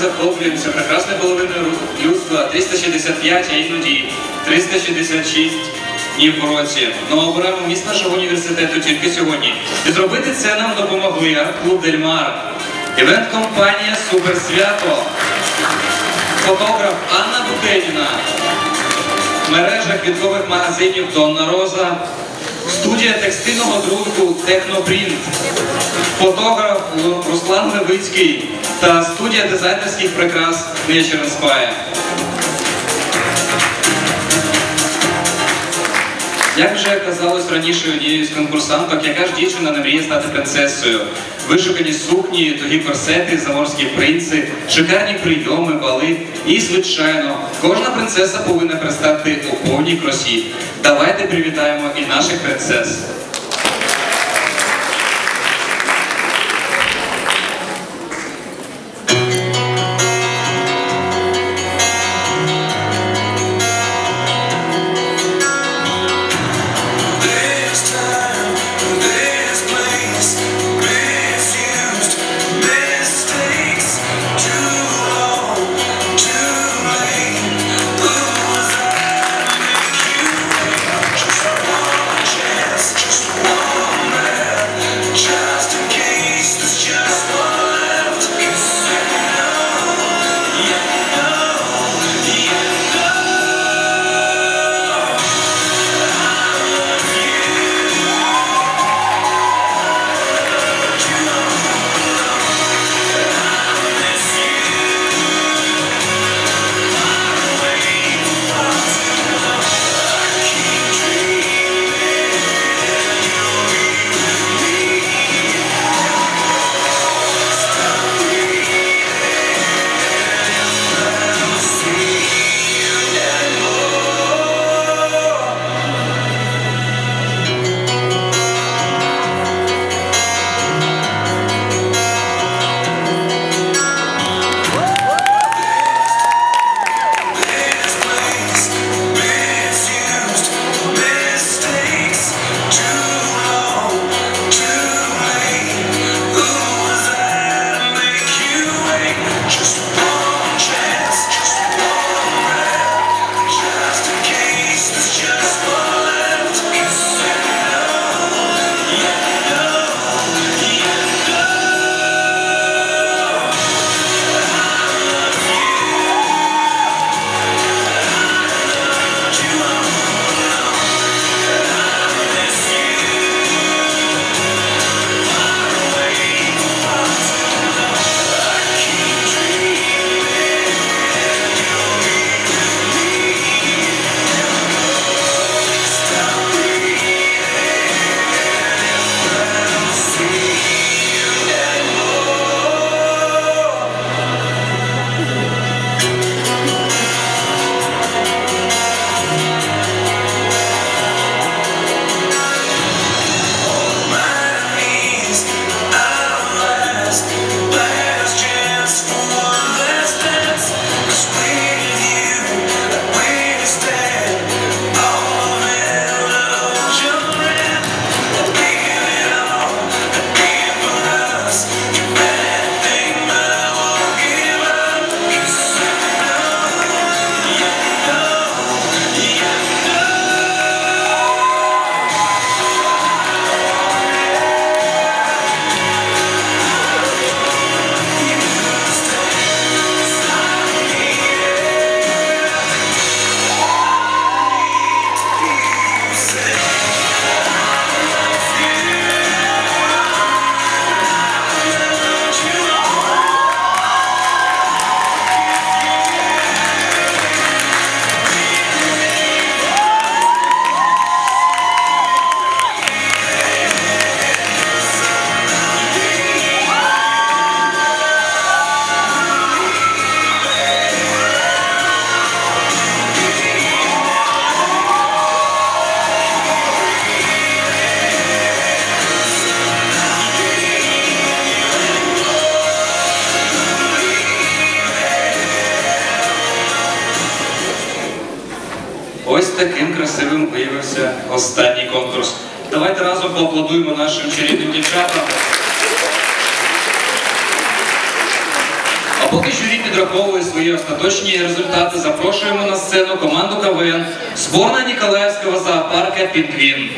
захоплюємося прекрасною половиною людства 365, а іноді 366 днів в році. Ну, оберемо міст нашого університету тільки сьогодні. І зробити це нам допомогли арт-клуб Дельмар, івент-компанія Суперсвято, фотограф Анна Букеніна, мережа квіткових магазинів Донна Роза, студія текстильного друку Технопринт, фотограф Руслан Левицький та студія дизайнерських прикрас Nature Inspire. Як вже казалось раніше однією з конкурсанток, яка ж дівчина не мріє стати принцесою. Вишукані сукні, тугі корсети, заморські принци, шикарні прийоми, бали. І, звичайно, кожна принцеса повинна пристати у повній красі. Давайте привітаємо і наших принцес. Таким красивим виявився останній конкурс. Давайте разом поаплодуємо нашим чарівним дівчатам. А поки журі підраховує свої остаточні результати, запрошуємо на сцену команду КВН зборна Ніколаївського зоопарка Пінгвін.